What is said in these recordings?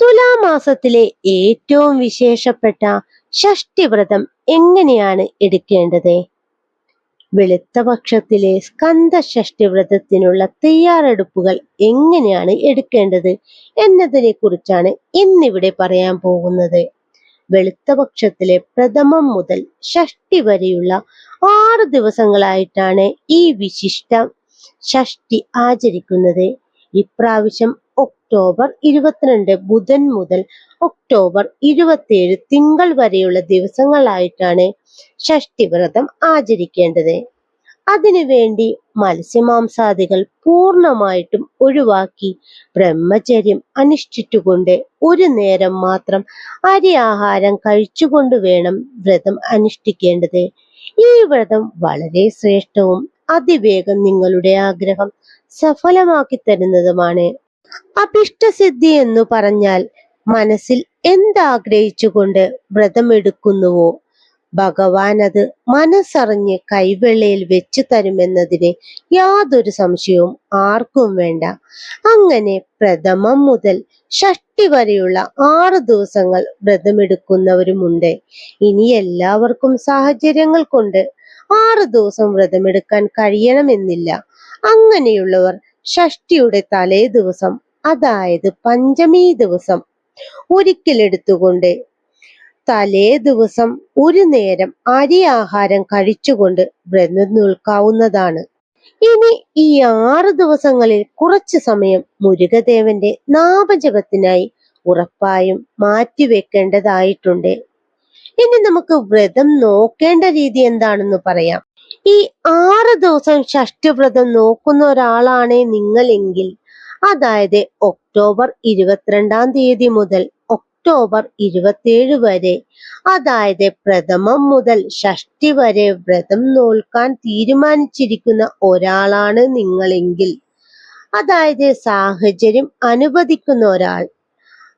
തുലാമാസത്തിലെ ഏറ്റവും വിശേഷപ്പെട്ട ഷഷ്ടിവ്രതം എങ്ങനെയാണ് എടുക്കേണ്ടത്? വെളുത്ത പക്ഷത്തിലെ സ്കന്ദ ഷഷ്ടിവ്രതത്തിനുള്ള തയ്യാറെടുപ്പുകൾ എങ്ങനെയാണ് എടുക്കേണ്ടത് എന്നതിനെ കുറിച്ചാണ് ഇന്നിവിടെ പറയാൻ പോകുന്നത്. വെളുത്ത പക്ഷത്തിലെ പ്രഥമം മുതൽ ഷഷ്ടി വരെയുള്ള ആറ് ദിവസങ്ങളായിട്ടാണ് ഈ വിശിഷ്ട ഷഷ്ടി ആചരിക്കുന്നത്. ഇപ്രാവശ്യം ഒക്ടോബർ ഇരുപത്തിരണ്ട് ബുധൻ മുതൽ ഒക്ടോബർ ഇരുപത്തിയേഴ് തിങ്കൾ വരെയുള്ള ദിവസങ്ങളായിട്ടാണ് ഷഷ്ടിവ്രതം ആചരിക്കേണ്ടത്. അതിനുവേണ്ടി മത്സ്യമാംസാദികൾ പൂർണമായിട്ടും ഒഴിവാക്കി ബ്രഹ്മചര്യം അനുഷ്ഠിച്ചുകൊണ്ട് ഒരു നേരം മാത്രം അരി ആഹാരം കഴിച്ചുകൊണ്ട് വേണം വ്രതം അനുഷ്ഠിക്കേണ്ടത്. ഈ വ്രതം വളരെ ശ്രേഷ്ഠവും അതിവേഗം നിങ്ങളുടെ ആഗ്രഹം സഫലമാക്കി തരുന്നതുമാണ്. അഭിഷ്ടസിദ്ധി എന്നു പറഞ്ഞാൽ മനസ്സിൽ എന്താഗ്രഹിച്ചുകൊണ്ട് വ്രതമെടുക്കുന്നുവോ? ഭഗവാൻ അത് മനസ്സറിഞ്ഞ് കൈവെള്ളയിൽ വെച്ചു തരുമെന്നതിന് യാതൊരു സംശയവും ആർക്കും വേണ്ട. അങ്ങനെ പ്രഥമം മുതൽ ഷഷ്ടി വരെയുള്ള ആറ് ദിവസങ്ങൾ വ്രതമെടുക്കുന്നവരുമുണ്ട്. ഇനി എല്ലാവർക്കും സാഹചര്യങ്ങൾ കൊണ്ട് ആറ് ദിവസം വ്രതമെടുക്കാൻ കഴിയണമെന്നില്ല. അങ്ങനെയുള്ളവർ ഷഷ്ടിയുടെ തലേ ദിവസം അതായത് പഞ്ചമി ദിവസം ഒരിക്കലെടുത്തുകൊണ്ട് തലേ ദിവസം ഒരു നേരം അരി ആഹാരം കഴിച്ചുകൊണ്ട് വ്രതം നിൽക്കാവുന്നതാണ്. ഇനി ഈ ആറ് ദിവസങ്ങളിൽ കുറച്ചു സമയം മുരുകദേവന്റെ നാമജപത്തിനായി ഉറപ്പായും മാറ്റിവെക്കേണ്ടതായിട്ടുണ്ട്. ഇനി നമുക്ക് വ്രതം നോക്കേണ്ട രീതി എന്താണെന്ന് പറയാം. ഈ ആറ് ദിവസം ഷഷ്ടിവ്രതം നോക്കുന്ന ഒരാളാണ് നിങ്ങളെങ്കിൽ അതായത് ഒക്ടോബർ ഇരുപത്തിരണ്ടാം തീയതി മുതൽ ഒക്ടോബർ ഇരുപത്തിയേഴ് വരെ. അതായത് പ്രഥമം മുതൽ ഷഷ്ടി വരെ വ്രതം നോൽക്കാൻ തീരുമാനിച്ചിരിക്കുന്ന ഒരാളാണ് നിങ്ങളെങ്കിൽ. അതായത് സാഹചര്യം അനുവദിക്കുന്ന ഒരാൾ.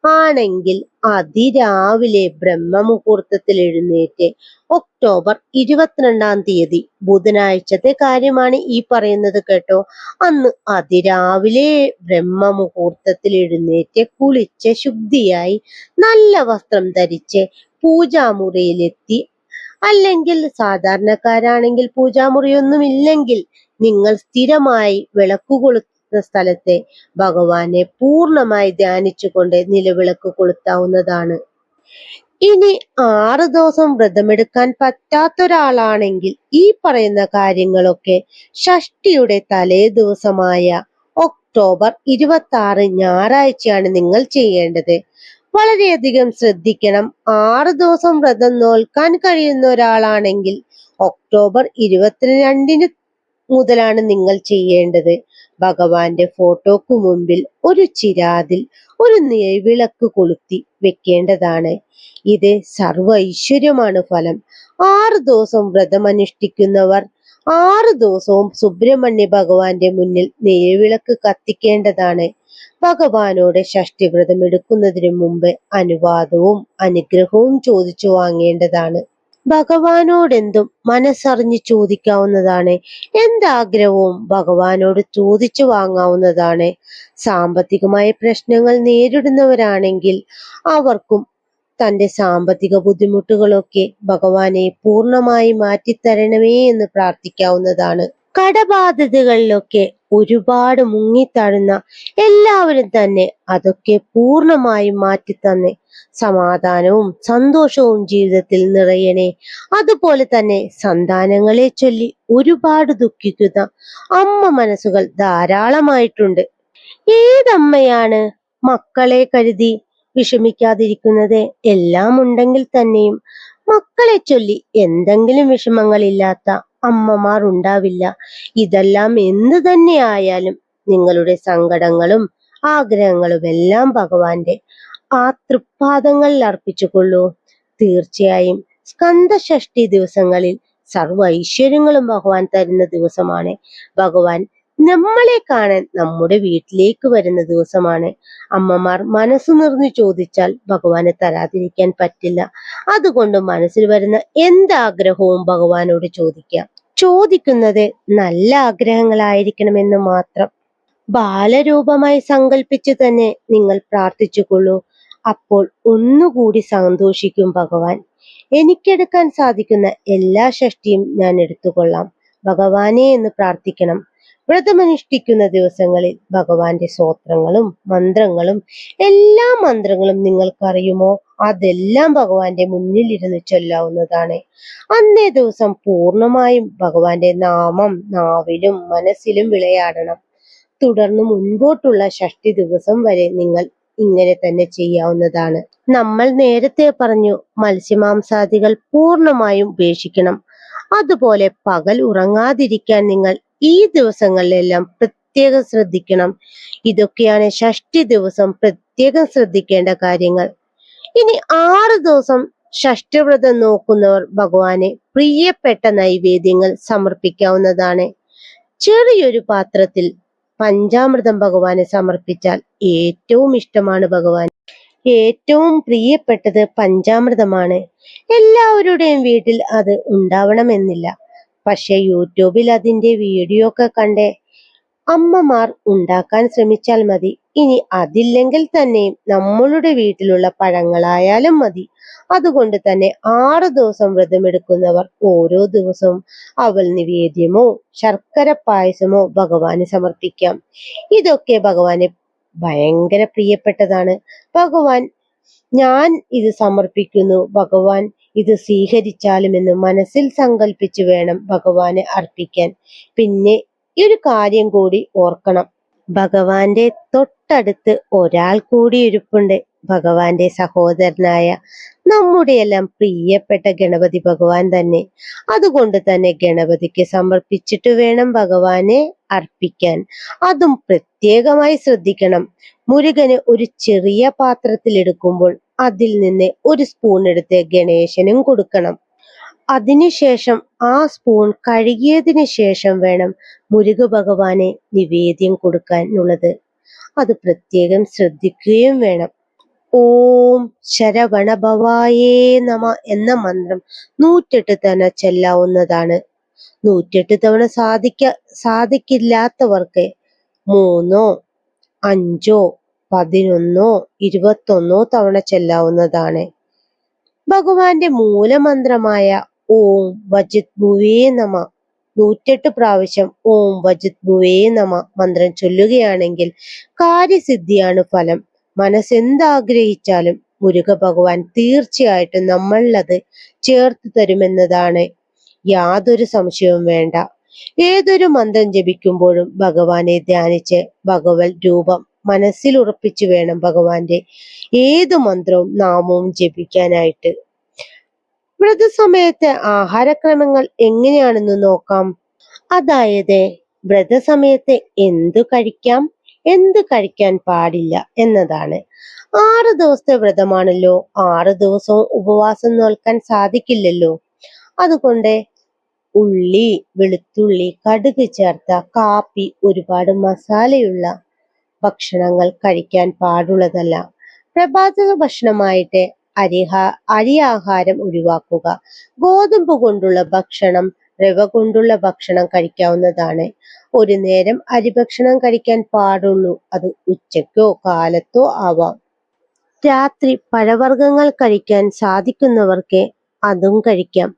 ആണെങ്കിൽ അതിരാവിലെ ബ്രഹ്മമുഹൂർത്തത്തിൽ എഴുന്നേറ്റ് ഒക്ടോബർ ഇരുപത്തിരണ്ടാം തീയതി ബുധനാഴ്ചത്തെ കാര്യമാണ് ഈ പറയുന്നത് കേട്ടോ. അന്ന് അതിരാവിലെ ബ്രഹ്മമുഹൂർത്തത്തിൽ എഴുന്നേറ്റ് കുളിച്ച് ശുദ്ധിയായി നല്ല വസ്ത്രം ധരിച്ച് പൂജാമുറിയിലെത്തി. അല്ലെങ്കിൽ സാധാരണക്കാരാണെങ്കിൽ പൂജാമുറിയൊന്നും ഇല്ലെങ്കിൽ നിങ്ങൾ സ്ഥിരമായി വിളക്ക് കൊളുത്തുന്ന സ്ഥലത്തെ ഭഗവാനെ പൂർണമായി ധ്യാനിച്ചുകൊണ്ട് നിലവിളക്ക് കൊളുത്താവുന്നതാണ്. ഇനി ആറ് ദിവസം വ്രതമെടുക്കാൻ പറ്റാത്തൊരാളാണെങ്കിൽ ഈ പറയുന്ന കാര്യങ്ങളൊക്കെ ഷഷ്ടിയുടെ തലേ ദിവസമായ ഒക്ടോബർ ഇരുപത്തി ആറ് ഞായറാഴ്ചയാണ് നിങ്ങൾ ചെയ്യേണ്ടത്. വളരെയധികം ശ്രദ്ധിക്കണം. ആറ് ദിവസം വ്രതം നോൽക്കാൻ കഴിയുന്ന ഒരാളാണെങ്കിൽ ഒക്ടോബർ ഇരുപത്തിരണ്ടിന് മുതലാണ് നിങ്ങൾ ചെയ്യേണ്ടത്. ഭഗവാന്റെ ഫോട്ടോക്ക് മുമ്പിൽ ഒരു ചിരാതിൽ ഒരു നെയ്വിളക്ക് കൊളുത്തി വെക്കേണ്ടതാണ്. ഇത് സർവ ഐശ്വര്യമാണ് ഫലം. ആറ് ദിവസം വ്രതമനുഷ്ഠിക്കുന്നവർ ആറ് ദിവസവും സുബ്രഹ്മണ്യ ഭഗവാന്റെ മുന്നിൽ നെയ്വിളക്ക് കത്തിക്കേണ്ടതാണ്. ഭഗവാനോട് ഷഷ്ടിവ്രതം എടുക്കുന്നതിനു മുമ്പ് അനുവാദവും അനുഗ്രഹവും ചോദിച്ചു വാങ്ങേണ്ടതാണ്. ഭഗവാനോടെന്തും മനസ്സറിഞ്ഞ് ചോദിക്കാവുന്നതാണ്. എന്താഗ്രഹവും ഭഗവാനോട് ചോദിച്ചു വാങ്ങാവുന്നതാണ്. സാമ്പത്തികമായ പ്രശ്നങ്ങൾ നേരിടുന്നവരാണെങ്കിൽ അവർക്കും തന്റെ സാമ്പത്തിക ബുദ്ധിമുട്ടുകളൊക്കെ ഭഗവാനെ പൂർണമായി മാറ്റിത്തരണമേ എന്ന് പ്രാർത്ഥിക്കാവുന്നതാണ്. കടബാധ്യതകളിലൊക്കെ ഒരുപാട് മുങ്ങിത്താഴുന്ന എല്ലാവരും തന്നെ അതൊക്കെ പൂർണമായും മാറ്റിത്തന്ന് സമാധാനവും സന്തോഷവും ജീവിതത്തിൽ നിറയണേ. അതുപോലെ തന്നെ സന്താനങ്ങളെ ചൊല്ലി ഒരുപാട് ദുഃഖിക്കുന്ന അമ്മ മനസ്സുകൾ ധാരാളമായിട്ടുണ്ട്. ഏതമ്മയാണ് മക്കളെ കരുതി വിഷമിക്കാതിരിക്കുന്നത്? എല്ലാം ഉണ്ടെങ്കിൽ തന്നെയും മക്കളെ ചൊല്ലി എന്തെങ്കിലും വിഷമങ്ങളില്ലാത്ത അമ്മമാർ ഉണ്ടാവില്ല ഇതെല്ലാം എന്തു തന്നെ ആയാലും നിങ്ങളുടെ സങ്കടങ്ങളും ആഗ്രഹങ്ങളും എല്ലാം ഭഗവാന്റെ ആ തൃപ്പാദങ്ങളിൽ അർപ്പിച്ചുകൊള്ളൂ. തീർച്ചയായും സ്കന്ധഷഷ്ടി ദിവസങ്ങളിൽ സർവ ഐശ്വര്യങ്ങളും ഭഗവാൻ തരുന്ന ദിവസമാണ്. ഭഗവാൻ നമ്മളെ കാണാൻ നമ്മുടെ വീട്ടിലേക്ക് വരുന്ന ദിവസമാണ്. അമ്മമാർ മനസ്സ് നിറഞ്ഞു ചോദിച്ചാൽ ഭഗവാനെ തരാതിരിക്കാൻ പറ്റില്ല. അതുകൊണ്ട് മനസ്സിൽ വരുന്ന എന്താഗ്രഹവും ഭഗവാനോട് ചോദിക്കാം. ചോദിക്കുന്നത് നല്ല ആഗ്രഹങ്ങളായിരിക്കണമെന്ന് മാത്രം. ബാലരൂപമായി സങ്കല്പിച്ചു തന്നെ നിങ്ങൾ പ്രാർത്ഥിച്ചുകൊള്ളൂ. അപ്പോൾ ഒന്നുകൂടി സന്തോഷിക്കും ഭഗവാൻ. എനിക്കെടുക്കാൻ സാധിക്കുന്ന എല്ലാ ഷഷ്ടിയും ഞാൻ എടുത്തുകൊള്ളാം. ഭഗവാനെ എന്ന് പ്രാർത്ഥിക്കണം. വ്രതമനുഷ്ഠിക്കുന്ന ദിവസങ്ങളിൽ ഭഗവാന്റെ സ്തോത്രങ്ങളും മന്ത്രങ്ങളും എല്ലാ മന്ത്രങ്ങളും നിങ്ങൾക്കറിയുമോ? അതെല്ലാം ഭഗവാന്റെ മുന്നിൽ ഇരുന്ന് ചൊല്ലാവുന്നതാണ്. അന്നേ ദിവസം പൂർണമായും ഭഗവാന്റെ നാമം നാവിലും മനസ്സിലും വിളയാടണം. തുടർന്ന് മുൻപോട്ടുള്ള ഷഷ്ടി ദിവസം വരെ നിങ്ങൾ ഇങ്ങനെ തന്നെ ചെയ്യാവുന്നതാണ്. നമ്മൾ നേരത്തെ പറഞ്ഞു മത്സ്യമാംസാദികൾ പൂർണമായും ഉപേക്ഷിക്കണം. അതുപോലെ പകൽ ഉറങ്ങാതിരിക്കാൻ നിങ്ങൾ ഈ ദിവസങ്ങളിലെല്ലാം പ്രത്യേകം ശ്രദ്ധിക്കണം. ഇതൊക്കെയാണ് ഷഷ്ടി ദിവസം പ്രത്യേകം ശ്രദ്ധിക്കേണ്ട കാര്യങ്ങൾ. ഇനി ആറ് ദിവസം ഷഷ്ടിവ്രതം നോക്കുന്നവർ ഭഗവാനെ പ്രിയപ്പെട്ട നൈവേദ്യങ്ങൾ സമർപ്പിക്കാവുന്നതാണ്. ചെറിയൊരു പാത്രത്തിൽ പഞ്ചാമൃതം ഭഗവാനെ സമർപ്പിച്ചാൽ ഏറ്റവും ഇഷ്ടമാണ് ഭഗവാൻ. ഏറ്റവും പ്രിയപ്പെട്ടത് പഞ്ചാമൃതമാണ്. എല്ലാവരുടെയും വീട്ടിൽ അത് ഉണ്ടാവണമെന്നില്ല. പക്ഷെ യൂട്യൂബിൽ അതിന്റെ വീഡിയോ ഒക്കെ കണ്ടേ അമ്മമാർ ഉണ്ടാക്കാൻ ശ്രമിച്ചാൽ മതി. ഇനി അതില്ലെങ്കിൽ തന്നെ നമ്മളുടെ വീട്ടിലുള്ള പഴങ്ങളായാലും മതി. അതുകൊണ്ട് തന്നെ ആറ് ദിവസം വ്രതമെടുക്കുന്നവർ ഓരോ ദിവസവും അവൽ നിവേദ്യമോ ശർക്കര പായസമോ ഭഗവാന് സമർപ്പിക്കാം. ഇതൊക്കെ ഭഗവാന് ഭയങ്കര പ്രിയപ്പെട്ടതാണ്. ഭഗവാൻ ഞാൻ ഇത് സമർപ്പിക്കുന്നു. ഭഗവാൻ ഇത് സ്വീകരിച്ചാലും എന്ന് മനസ്സിൽ സങ്കല്പിച്ചു വേണം ഭഗവാനെ അർപ്പിക്കാൻ. പിന്നെ ഈ ഒരു കാര്യം കൂടി ഓർക്കണം. ഭഗവാന്റെ തൊട്ടടുത്ത് ഒരാൾ കൂടി ഇരിപ്പുണ്ട്. ഭഗവാന്റെ സഹോദരനായ നമ്മുടെ എല്ലാം പ്രിയപ്പെട്ട ഗണപതി ഭഗവാൻ തന്നെ. അതുകൊണ്ട് തന്നെ ഗണപതിക്ക് സമർപ്പിച്ചിട്ട് വേണം ഭഗവാനെ അർപ്പിക്കാൻ. അതും പ്രത്യേകമായി ശ്രദ്ധിക്കണം. മുരുകന് ഒരു ചെറിയ പാത്രത്തിൽ എടുക്കുമ്പോൾ അതിൽ നിന്ന് ഒരു സ്പൂൺ എടുത്ത് ഗണേശനും കൊടുക്കണം. അതിനുശേഷം ആ സ്പൂൺ കഴുകിയതിനു ശേഷം വേണം മുരുക ഭഗവാനെ നിവേദ്യം കൊടുക്കാനുള്ളത് അത് പ്രത്യേകം ശ്രദ്ധിക്കുകയും വേണം. ഓം ശരവണഭവായേ നമ എന്ന മന്ത്രം നൂറ്റെട്ട് തവണ ചെല്ലാവുന്നതാണ്. നൂറ്റെട്ട് തവണ സാധിക്ക സാധിക്കില്ലാത്തവർക്ക് മൂന്നോ അഞ്ചോ പതിനൊന്നോ ഇരുപത്തൊന്നോ തവണ ചെല്ലാവുന്നതാണ്. ഭഗവാന്റെ മൂലമന്ത്രമായ ഓം വജിത് ഭുവേ നമ. നൂറ്റെട്ട് പ്രാവശ്യം ഓം വജിത് ഭുവേ നമ മന്ത്രം ചൊല്ലുകയാണെങ്കിൽ കാര്യസിദ്ധിയാണ് ഫലം. മനസ്സെന്താഗ്രഹിച്ചാലും മുരുക ഭഗവാൻ തീർച്ചയായിട്ടും നമ്മളത് ചേർത്ത് തരുമെന്നതാണ്. യാതൊരു സംശയവും വേണ്ട. ഏതൊരു മന്ത്രം ജപിക്കുമ്പോഴും ഭഗവാനെ ധ്യാനിച്ച് ഭഗവത് രൂപം മനസ്സിൽ ഉറപ്പിച്ചു വേണം ഭഗവാന്റെ ഏത് മന്ത്രവും നാമവും ജപിക്കാനായിട്ട്. വ്രതസമയത്തെ ആഹാരക്രമങ്ങൾ എങ്ങനെയാണെന്ന് നോക്കാം. അതായത് വ്രതസമയത്ത് എന്തു കഴിക്കാം എന്ത് കഴിക്കാൻ പാടില്ല എന്നതാണ്. ആറ് ദിവസത്തെ വ്രതമാണല്ലോ. ആറ് ദിവസവും ഉപവാസം നോൽക്കാൻ സാധിക്കില്ലല്ലോ. അതുകൊണ്ട് ഉള്ളി വെളുത്തുള്ളി കടുക് ചേർത്ത കാപ്പി ഒരുപാട് മസാലയുള്ള ഭക്ഷണങ്ങൾ കഴിക്കാൻ പാടുള്ളതല്ല. പ്രഭാത ഭക്ഷണമായിട്ട് അരിഹ അരിയാഹാരം ഒഴിവാക്കുക. ഗോതമ്പ് കൊണ്ടുള്ള ഭക്ഷണം റവ കൊണ്ടുള്ള ഭക്ഷണം കഴിക്കാവുന്നതാണ്. ഒരു നേരം അരി ഭക്ഷണം കഴിക്കാൻ പാടുള്ളൂ. അത് ഉച്ചയ്ക്കോ കാലത്തോ ആവാം. രാത്രി പഴവർഗങ്ങൾ കഴിക്കാൻ സാധിക്കുന്നവർക്ക് അതും കഴിക്കാം.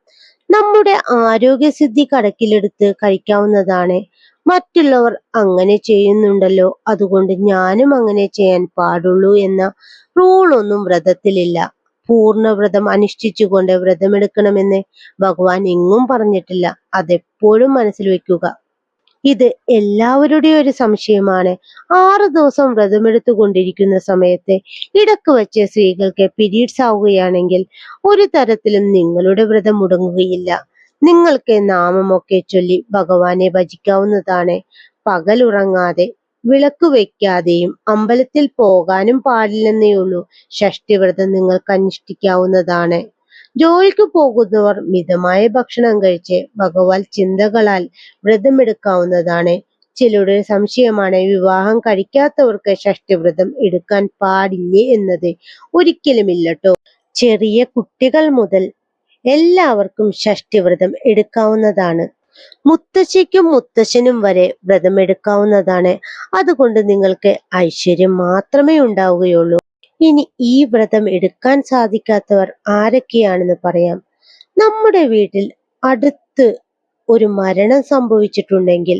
നമ്മുടെ ആരോഗ്യസിദ്ധി കണക്കിലെടുത്ത് കഴിക്കാവുന്നതാണ്. മറ്റുള്ളവർ അങ്ങനെ ചെയ്യുന്നുണ്ടല്ലോ. അതുകൊണ്ട് ഞാനും അങ്ങനെ ചെയ്യാൻ പാടുള്ളൂ എന്ന റൂളൊന്നും വ്രതത്തിലില്ല. പൂർണവ്രതം അനുഷ്ഠിച്ചുകൊണ്ട് വ്രതമെടുക്കണമെന്ന് ഭഗവാൻ എങ്ങും പറഞ്ഞിട്ടില്ല. അതെപ്പോഴും മനസ്സിൽ വെക്കുക ഇത് എല്ലാവരുടെയും ഒരു സംശയമാണ്. ആറു ദിവസം വ്രതമെടുത്തു കൊണ്ടിരിക്കുന്ന സമയത്ത് ഇടയ്ക്ക് വെച്ച് സ്ത്രീകൾക്ക് പീരീഡ്സ് ആവുകയാണെങ്കിൽ ഒരു തരത്തിലും നിങ്ങളുടെ വ്രതം മുടങ്ങുകയില്ല. നിങ്ങൾക്ക് നാമമൊക്കെ ചൊല്ലി ഭഗവാനെ ഭജിക്കാവുന്നതാണ്. പകലുറങ്ങാതെ വിളക്ക് വെക്കാതെയും അമ്പലത്തിൽ പോകാനും പാടില്ലെന്നേ ഉള്ളൂ ഷഷ്ടിവ്രതം നിങ്ങൾക്ക് അനുഷ്ഠിക്കാവുന്നതാണ്. ജോലിക്ക് പോകുന്നവർ മിതമായ ഭക്ഷണം കഴിച്ച് ഭഗവാൻ ചിന്തകളാൽ വ്രതമെടുക്കാവുന്നതാണ്. ചിലരുടെ സംശയമാണ് വിവാഹം കഴിക്കാത്തവർക്ക് ഷഷ്ടിവ്രതം എടുക്കാൻ പാടില്ലേ എന്നത്. ഒരിക്കലുമില്ലട്ടോ. ചെറിയ കുട്ടികൾ മുതൽ എല്ലാവർക്കും ഷഷ്ടിവ്രതം എടുക്കാവുന്നതാണ്. മുത്തശ്ശിക്കും മുത്തശ്ശനും വരെ വ്രതമെടുക്കാവുന്നതാണ്. അതുകൊണ്ട് നിങ്ങൾക്ക് ഐശ്വര്യം മാത്രമേ ഉണ്ടാവുകയുള്ളൂ. ഇനി ഈ വ്രതം എടുക്കാൻ സാധിക്കാത്തവർ ആരൊക്കെയാണെന്ന് പറയാം. നമ്മുടെ വീട്ടിൽ അടുത്ത് ഒരു മരണം സംഭവിച്ചിട്ടുണ്ടെങ്കിൽ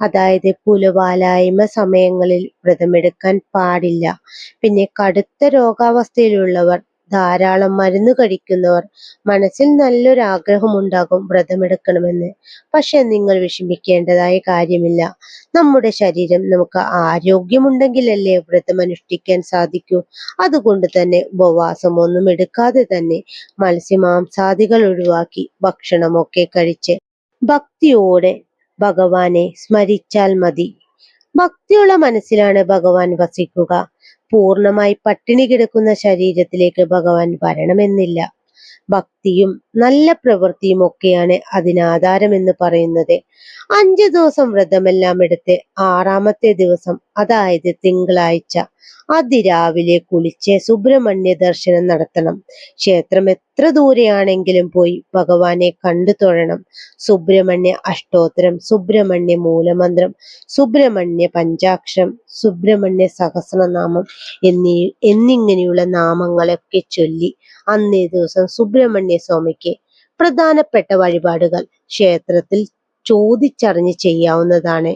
അതായത് പുലവാലായ്മ സമയങ്ങളിൽ വ്രതമെടുക്കാൻ പാടില്ല. പിന്നെ കടുത്ത രോഗാവസ്ഥയിലുള്ളവർ ധാരാളം മരുന്ന് കഴിക്കുന്നവർ മനസ്സിൽ നല്ലൊരു ആഗ്രഹമുണ്ടാകും വ്രതമെടുക്കണമെന്ന്. പക്ഷെ നിങ്ങൾ വിഷമിക്കേണ്ടതായ കാര്യമില്ല. നമ്മുടെ ശരീരം നമുക്ക് ആരോഗ്യമുണ്ടെങ്കിലല്ലേ വ്രതം അനുഷ്ഠിക്കാൻ സാധിക്കൂ. അതുകൊണ്ട് തന്നെ ഉപവാസം ഒന്നും എടുക്കാതെ തന്നെ മത്സ്യമാംസാദികൾ ഒഴിവാക്കി ഭക്ഷണമൊക്കെ കഴിച്ച് ഭക്തിയോടെ ഭഗവാനെ സ്മരിച്ചാൽ മതി. ഭക്തിയുള്ള മനസ്സിലാണ് ഭഗവാൻ വസിക്കുക. പൂർണമായി പട്ടിണി കിടക്കുന്ന ശരീരത്തിലേക്ക് ഭഗവാൻ വരണമെന്നില്ല. ഭക്തിയും നല്ല പ്രവൃത്തിയും ഒക്കെയാണ് അതിനാധാരമെന്ന് പറയുന്നത്. അഞ്ചു ദിവസം വ്രതമെല്ലാം എടുത്ത് ആറാമത്തെ ദിവസം അതായത് തിങ്കളാഴ്ച അതിരാവിലെ കുളിച്ച് സുബ്രഹ്മണ്യ ദർശനം നടത്തണം. ക്ഷേത്രം എത്ര ദൂരെയാണെങ്കിലും പോയി ഭഗവാനെ കണ്ടു തൊഴണം. സുബ്രഹ്മണ്യ അഷ്ടോത്തരം സുബ്രഹ്മണ്യ മൂലമന്ത്രം സുബ്രഹ്മണ്യ പഞ്ചാക്ഷരം സുബ്രഹ്മണ്യ സഹസ്രനാമം എന്നീ എന്നിങ്ങനെയുള്ള നാമങ്ങളൊക്കെ ചൊല്ലി അന്നേ ദിവസം സുബ്രഹ്മണ്യ സ്വാമിക്ക് പ്രധാനപ്പെട്ട വഴിപാടുകൾ ക്ഷേത്രത്തിൽ ചോദിച്ചറിഞ്ഞ് ചെയ്യാവുന്നതാണ്.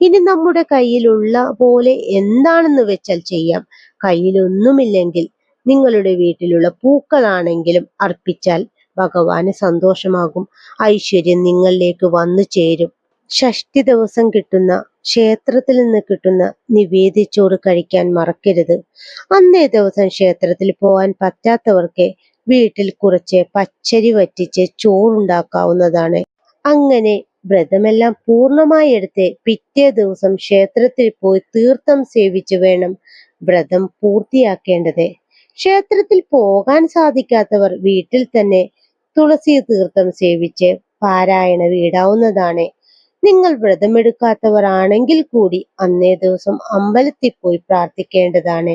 ഇനി നമ്മുടെ കയ്യിലുള്ള പോലെ എന്താണെന്ന് വെച്ചാൽ ചെയ്യാം. കയ്യിലൊന്നുമില്ലെങ്കിൽ നിങ്ങളുടെ വീട്ടിലുള്ള പൂക്കളാണെങ്കിലും അർപ്പിച്ചാൽ ഭഗവാന് സന്തോഷമാകും. ഐശ്വര്യം നിങ്ങളിലേക്ക് വന്നു ചേരും. ഷഷ്ടി ദിവസം കിട്ടുന്ന ക്ഷേത്രത്തിൽ നിന്ന് കിട്ടുന്ന നിവേദിച്ചോറ് കഴിക്കാൻ മറക്കരുത്. അന്നേ ദിവസം ക്ഷേത്രത്തിൽ പോകാൻ പറ്റാത്തവർക്ക് വീട്ടിൽ കുറച്ച് പച്ചരി വറ്റിച്ച് ചോറുണ്ടാക്കാവുന്നതാണ്. അങ്ങനെ വ്രതമെല്ലാം പൂർണമായി എടുത്ത് പിറ്റേ ദിവസം ക്ഷേത്രത്തിൽ പോയി തീർത്ഥം സേവിച്ച് വേണം വ്രതം പൂർത്തിയാക്കേണ്ടത്. ക്ഷേത്രത്തിൽ പോകാൻ സാധിക്കാത്തവർ വീട്ടിൽ തന്നെ തുളസി തീർത്ഥം സേവിച്ച് പാരായണ വീടാവുന്നതാണ്. നിങ്ങൾ വ്രതമെടുക്കാത്തവർ ആണെങ്കിൽ കൂടി അന്നേ ദിവസം അമ്പലത്തിൽ പോയി പ്രാർത്ഥിക്കേണ്ടതാണ്.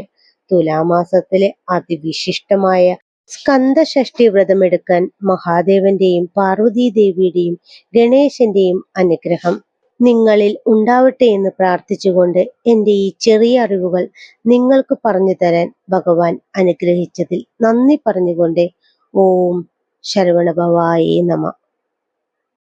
തുലാമാസത്തിലെ അതിവിശിഷ്ടമായ സ്കന്ദഷഷ്ടി വ്രതമെടുക്കാൻ മഹാദേവന്റെയും പാർവതീദേവിയുടെയും ഗണേശന്റെയും അനുഗ്രഹം. നിങ്ങളിൽ ഉണ്ടാവട്ടെ എന്ന് പ്രാർത്ഥിച്ചുകൊണ്ട് എന്റെ ഈ ചെറിയ അറിവുകൾ നിങ്ങൾക്ക് പറഞ്ഞു തരാൻ ഭഗവാൻ അനുഗ്രഹിച്ചതിൽ നന്ദി പറഞ്ഞുകൊണ്ട് ഓം ശരവണഭവായേ നമ.